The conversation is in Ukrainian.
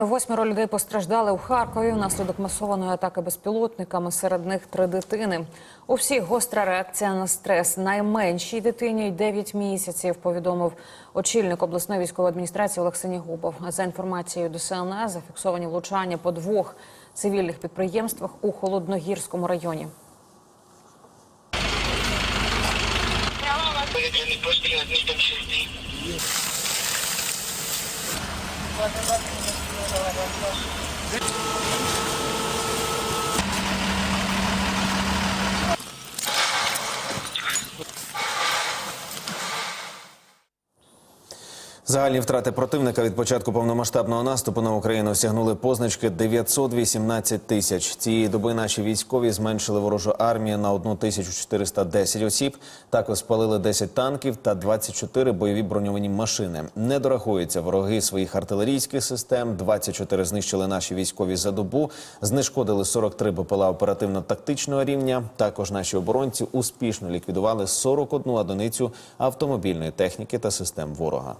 Восьмеро людей постраждали у Харкові внаслідок масованої атаки безпілотниками. Серед них три дитини. У всіх гостра реакція на стрес. Найменшій дитині 9 місяців. Повідомив очільник обласної військової адміністрації Олег Синігубов. За інформацією ДСНС, зафіксовані влучання по двох цивільних підприємствах у холодногірському районі. Постріл над містом Чистий. Загальні втрати противника від початку повномасштабного наступу на Україну сягнули позначки 918 тисяч. Цієї доби наші військові зменшили ворожу армію на 1410 осіб. Також спалили 10 танків та 24 бойові броньовані машини. Не дорахуються вороги своїх артилерійських систем. 24 знищили наші військові за добу. Знешкодили 43 БПЛА оперативно-тактичного рівня. Також наші оборонці успішно ліквідували 41 одиницю автомобільної техніки та систем ворога.